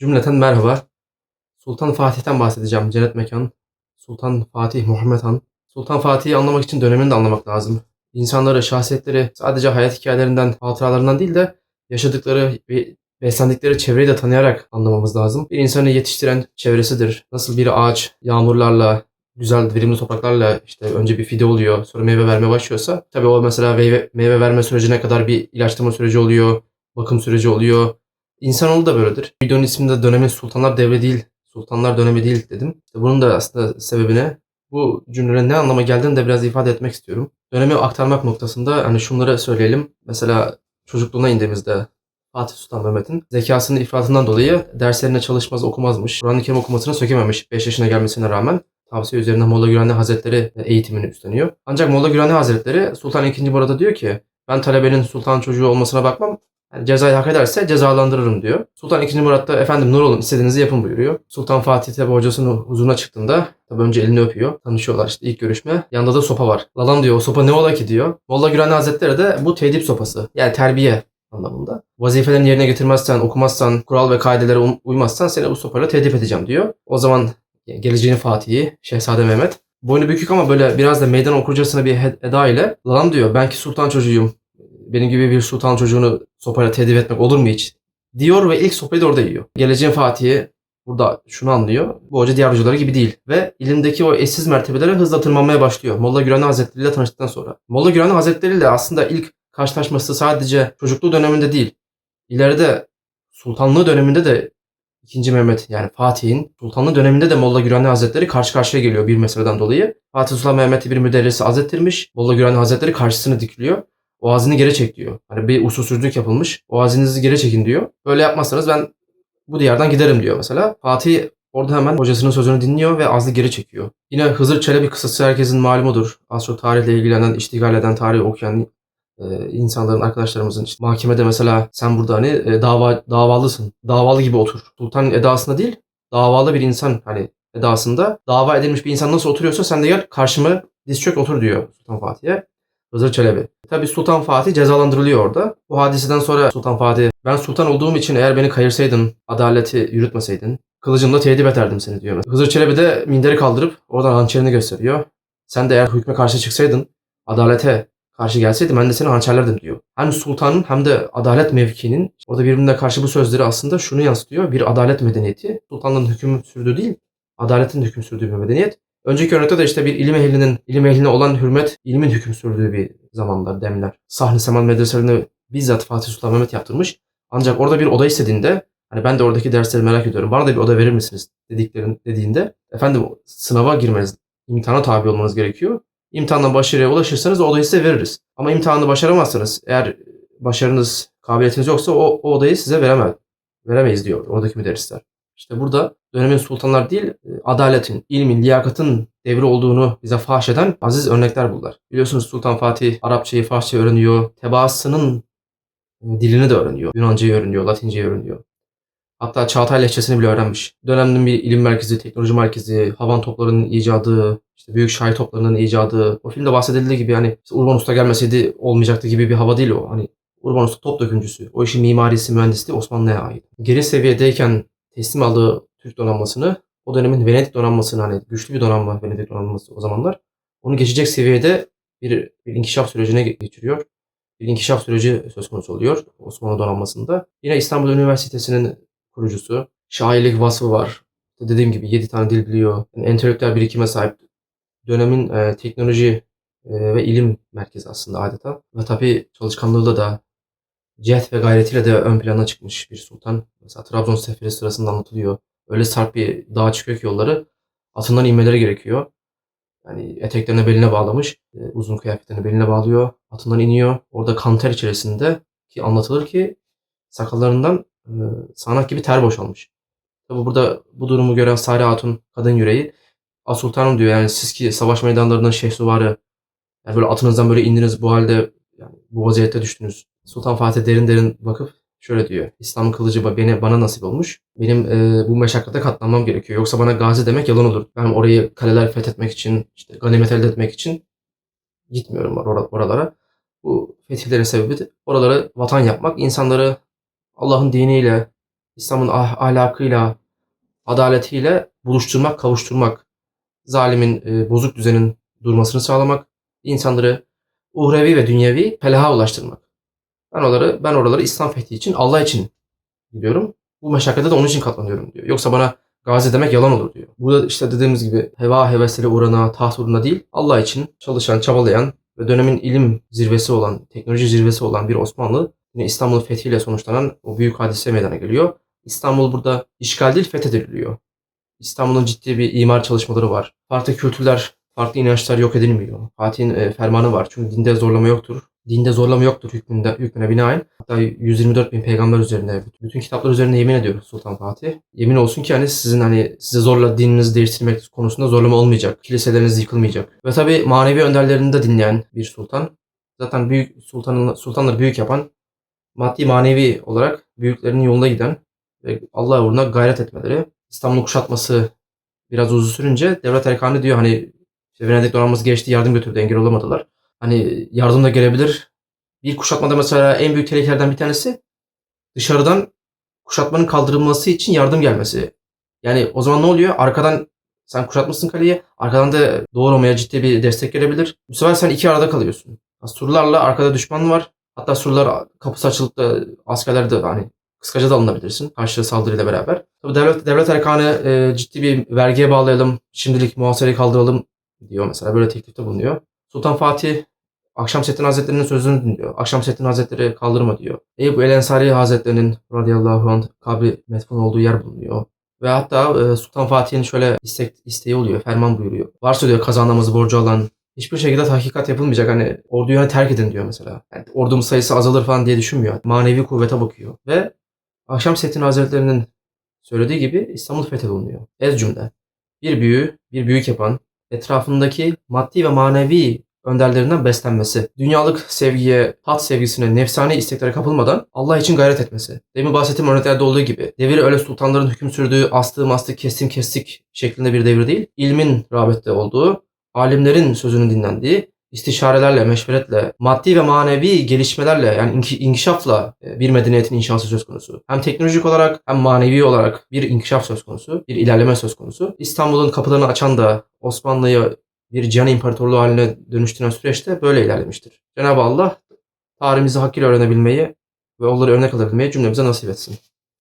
Cümleten merhaba. Sultan Fatih'ten bahsedeceğim. Cennet mekan. Sultan Fatih Muhammed Han. Sultan Fatih'i anlamak için dönemini de anlamak lazım. İnsanları, şahsiyetleri sadece hayat hikayelerinden, hatıralarından değil de yaşadıkları ve beslendikleri çevreyi de tanıyarak anlamamız lazım. Bir insanı yetiştiren çevresidir. Nasıl bir ağaç yağmurlarla, güzel verimli topraklarla işte önce bir fide oluyor, sonra meyve vermeye başlıyorsa tabii o mesela meyve, meyve verme sürecine kadar bir ilaçlama süreci oluyor, bakım süreci oluyor. İnsanoğlu da böyledir. Videonun isminde dönemi Sultanlar Devri değil, Sultanlar Dönemi değil dedim. Bunun da aslında sebebine bu cümlenin ne anlama geldiğini de biraz ifade etmek istiyorum. Dönemi aktarmak noktasında hani şunları söyleyelim. Mesela çocukluğuna indiğimizde Fatih Sultan Mehmet'in zekasının ifratından dolayı derslerine çalışmaz okumazmış. Kur'an-ı Kerim okumasını sökememiş 5 yaşına gelmesine rağmen. Tavsiye üzerine Molla Gürani Hazretleri eğitimini üstleniyor. Ancak Molla Gürani Hazretleri Sultan II. burada diyor ki ben talebenin sultan çocuğu olmasına bakmam. Yani cezayı hak ederse cezalandırırım diyor. Sultan II. Murat da efendim nur olun istediğinizi yapın buyuruyor. Sultan Fatih tabi hocasının huzuruna çıktığında tabi önce elini öpüyor. Tanışıyorlar işte ilk görüşme. Yanında da sopa var. Lalan diyor o sopa ne ola ki diyor. Molla Gürani Hazretleri de bu tedip sopası. Yani terbiye anlamında. Vazifelerini yerine getirmezsen, okumazsan, kural ve kaidelere um- uymazsan seni bu sopayla tedip edeceğim diyor. O zaman geleceğin Fatih'i, Şehzade Mehmet boynu bükük ama böyle biraz da meydan okurcasına bir eda ile lan diyor ben ki sultan çocuğuyum. Benim gibi bir sultan çocuğunu sopayla tedip etmek olur mu hiç? Diyor ve ilk sopayı da orada yiyor. Geleceğin Fatih'i burada şunu anlıyor. Bu hoca diğer hocaları gibi değil. Ve ilimdeki o eşsiz mertebelere hızla tırmanmaya başlıyor. Molla Gürani Hazretleri ile tanıştıktan sonra. Molla Gürani Hazretleri ile aslında ilk karşılaşması sadece çocukluğu döneminde değil. İleride sultanlığı döneminde de 2. Mehmet yani Fatih'in sultanlığı döneminde de Molla Gürani Hazretleri karşı karşıya geliyor bir meseleden dolayı. Fatih Sultan Mehmet'i bir müderrisi azettirmiş. Molla Gürani Hazretleri karşısına dikiliyor. O azini geri çek diyor. Hani bir usulsüzlük yapılmış. O azinizi geri çekin diyor. Böyle yapmazsanız ben bu diyardan giderim diyor mesela. Fatih orada hemen hocasının sözünü dinliyor ve azlı geri çekiyor. Yine Hızır Çelebi kıssası herkesin malumudur. Az çok tarihle ilgilenen, iştigal eden, tarih okuyan e, insanların, arkadaşlarımızın işte mahkemede mesela sen burada hani e, dava davalısın. Davalı gibi otur. Sultan edasında değil, davalı bir insan hani edasında dava edilmiş bir insan nasıl oturuyorsa sen de gel karşıma diz çök otur diyor Sultan Fatih'e. Hızır Çelebi. Tabi Sultan Fatih cezalandırılıyor orada. Bu hadiseden sonra Sultan Fatih ben sultan olduğum için eğer beni kayırsaydın, adaleti yürütmeseydin kılıcımla tedip ederdim seni diyor. Hızır Çelebi de minderi kaldırıp oradan hançerini gösteriyor. Sen de eğer hükme karşı çıksaydın, adalete karşı gelseydim ben de seni hançerlerdim diyor. Hem sultanın hem de adalet mevkinin orada birbirine karşı bu sözleri aslında şunu yansıtıyor. Bir adalet medeniyeti. Sultanlığın hüküm sürdüğü değil, adaletin hüküm sürdüğü bir medeniyet. Önceki örnekte de işte bir ilim ehlinin, ilim ehline olan hürmet, ilmin hüküm sürdüğü bir zamanlar, demler. Sahne Seman medreselerini bizzat Fatih Sultan Mehmet yaptırmış. Ancak orada bir oda istediğinde, hani ben de oradaki dersleri merak ediyorum, bana da bir oda verir misiniz dediklerin dediğinde, efendim sınava girmeniz, imtihana tabi olmanız gerekiyor. İmtihandan başarıya ulaşırsanız odayı size veririz. Ama imtihanı başaramazsanız, eğer başarınız, kabiliyetiniz yoksa o, o odayı size veremez. Veremeyiz diyor oradaki müderrisler. İşte burada dönemin sultanlar değil, adaletin, ilmin, liyakatın devri olduğunu bize fahş eden aziz örnekler bunlar. Biliyorsunuz Sultan Fatih Arapçayı, Farsça öğreniyor. Tebaasının dilini de öğreniyor. Yunancayı öğreniyor, Latinceyi öğreniyor. Hatta Çağatay lehçesini bile öğrenmiş. Dönemin bir ilim merkezi, teknoloji merkezi, havan toplarının icadı, işte büyük şair toplarının icadı. O filmde bahsedildiği gibi hani işte Urban Usta gelmeseydi olmayacaktı gibi bir hava değil o. Hani Urban Usta top dökümcüsü. O işin mimarisi, mühendisliği Osmanlı'ya ait. Geri seviyedeyken teslim aldığı Türk donanmasını o dönemin Venedik donanmasını hani güçlü bir donanma Venedik donanması o zamanlar. Onu geçecek seviyede bir, bir inkişaf sürecine geçiriyor. Bir inkişaf süreci söz konusu oluyor Osmanlı donanmasında. Yine İstanbul Üniversitesi'nin kurucusu. Şairlik vasfı var. Dediğim gibi 7 tane dil biliyor. Yani entelektüel birikime sahip. Dönemin e, teknoloji e, ve ilim merkezi aslında adeta. Ve tabii çalışkanlığıyla da cihet ve gayretiyle de ön plana çıkmış bir sultan. Mesela Trabzon seferi sırasında anlatılıyor. Öyle sarp bir dağa çıkıyor ki yolları. Atından inmeleri gerekiyor. Yani eteklerini beline bağlamış. e, uzun kıyafetlerini beline bağlıyor. Atından iniyor. Orada kanter içerisinde ki anlatılır ki sakallarından e, gibi ter boşalmış. Tabi burada bu durumu gören Sare Hatun kadın yüreği A sultanım diyor yani siz ki savaş meydanlarından şehsuvarı yani böyle atınızdan böyle indiniz bu halde yani bu vaziyette düştünüz. Sultan Fatih derin derin bakıp şöyle diyor. İslam'ın kılıcı beni, bana nasip olmuş. Benim e, bu meşakkate katlanmam gerekiyor. Yoksa bana gazi demek yalan olur. Ben orayı kaleler fethetmek için, işte ganimet elde etmek için gitmiyorum or- oralara. Bu fetihlerin sebebi de oraları vatan yapmak, insanları Allah'ın diniyle, İslam'ın ah- ahlakıyla, adaletiyle buluşturmak, kavuşturmak, zalimin, e, bozuk düzenin durmasını sağlamak, insanları uhrevi ve dünyevi felaha ulaştırmak. Ben oraları, ben oraları İslam fethi için, Allah için gidiyorum. Bu meşakkate de onun için katlanıyorum diyor. Yoksa bana gazi demek yalan olur diyor. Burada işte dediğimiz gibi heva hevesleri uğruna, taht uğruna değil, Allah için çalışan, çabalayan ve dönemin ilim zirvesi olan, teknoloji zirvesi olan bir Osmanlı yine İstanbul fethiyle sonuçlanan o büyük hadise meydana geliyor. İstanbul burada işgal değil fethediliyor. İstanbul'un ciddi bir imar çalışmaları var. Farklı kültürler, farklı inançlar yok edilmiyor. Fatih'in e, fermanı var. Çünkü dinde zorlama yoktur. Dinde zorlama yoktur hükmünde, hükmüne binaen. Hatta 124 bin peygamber üzerine, bütün kitaplar üzerine yemin ediyor Sultan Fatih. Yemin olsun ki hani sizin hani size zorla dininizi değiştirmek konusunda zorlama olmayacak. Kiliseleriniz yıkılmayacak. Ve tabi manevi önderlerini de dinleyen bir sultan. Zaten büyük sultanın, sultanları büyük yapan maddi manevi olarak büyüklerinin yolunda giden ve Allah uğruna gayret etmeleri. İstanbul'u kuşatması biraz uzun sürünce devlet erkanı diyor hani işte Venedik donanması geçti yardım götürdü engel olamadılar. Hani yardım da gelebilir. Bir kuşatmada mesela en büyük tehlikelerden bir tanesi dışarıdan kuşatmanın kaldırılması için yardım gelmesi. Yani o zaman ne oluyor? Arkadan sen kuşatmışsın kaleyi. Arkadan da Doğu Roma'ya ciddi bir destek gelebilir. Bu sefer sen iki arada kalıyorsun. Surlarla arkada düşman var. Hatta surlar kapısı açılıp da askerler de hani kıskaca da alınabilirsin karşı saldırıyla beraber. Tabii devlet, devlet erkanı e, ciddi bir vergiye bağlayalım, şimdilik muhasereyi kaldıralım diyor mesela böyle teklifte bulunuyor. Sultan Fatih Akşamseddin Hazretleri'nin sözünü dinliyor. Akşamseddin Hazretleri kaldırma diyor. Eyüp El Ensari Hazretleri'nin radıyallahu anh kabri metfun olduğu yer bulunuyor. Ve hatta e, Sultan Fatih'in şöyle istek, isteği oluyor, ferman buyuruyor. Varsa diyor kaza namazı borcu alan hiçbir şekilde tahkikat yapılmayacak. Hani orduyu hani terk edin diyor mesela. Yani ordumuz sayısı azalır falan diye düşünmüyor. Manevi kuvvete bakıyor. Ve Akşamseddin Hazretleri'nin söylediği gibi İstanbul fethediliyor. Ez cümle. Bir büyüğü, bir büyük yapan, etrafındaki maddi ve manevi önderlerinden beslenmesi, dünyalık sevgiye, tat sevgisine, nefsani isteklere kapılmadan Allah için gayret etmesi. Demin bahsettiğim örneklerde olduğu gibi devir öyle sultanların hüküm sürdüğü astığı mastık kestim kestik şeklinde bir devir değil. İlmin rağbette olduğu, alimlerin sözünün dinlendiği, istişarelerle, meşveretle, maddi ve manevi gelişmelerle yani inki- inkişafla e, bir medeniyetin inşası söz konusu. Hem teknolojik olarak hem manevi olarak bir inkişaf söz konusu, bir ilerleme söz konusu. İstanbul'un kapılarını açan da Osmanlı'yı bir cihan imparatorluğu haline dönüştüren süreçte böyle ilerlemiştir. Cenab-ı Allah tarihimizi hakkıyla öğrenebilmeyi ve onları örnek alabilmeyi cümlemize nasip etsin.